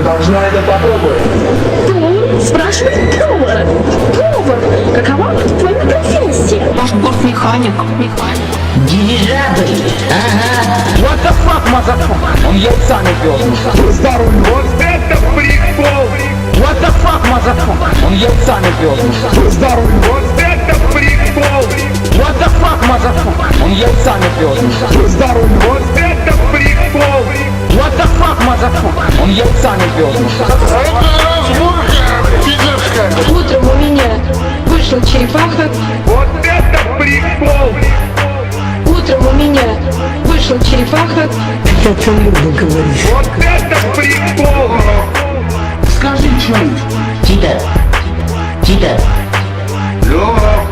Ты должна это попробовать. Ты спрашивает повар. Повар, какова твоя профессия? Ваш бортмеханик. Механик. Дирижабль. Ага. What the fuck, motherfucker? Он яйца не пьет. Здорово. Вот это прикол! What the fuck, motherfucker? Он яйца не пьет. Здорово. Вот это прикол! What the fuck, motherfucker? Он яйца не пьет. Здорово. Вот это прикол! What the fuck, motherfucker? Он яйца не пьет. Утром у меня вышла черепаха. Вот это прикол! Утром у меня вышла черепаха. Это Люба говорит. Вот это прикол! Скажи что-нибудь. Тита. Тита. Лёва!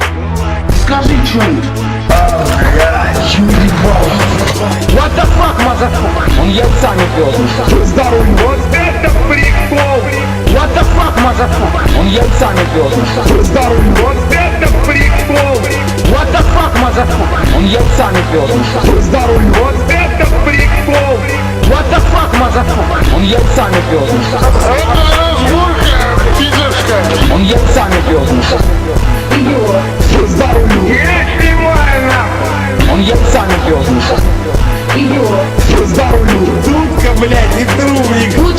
Скажи что-нибудь. What the fuck, motherfucker? Яйца не пьет. Здорово. Вот это прикол! What the fuck, motherfucker? Он яйца не пьет. Здорово. Вот это прикол! What the fuck, motherfucker? Он яйца не пьет. Здорово. Вот это прикол! What the fuck, motherfucker? Он яйца не пьет. Он яйца не пьет. Здорово. Я снимаю нахуй! Он яйца не пьет. Меня вышла черепаха.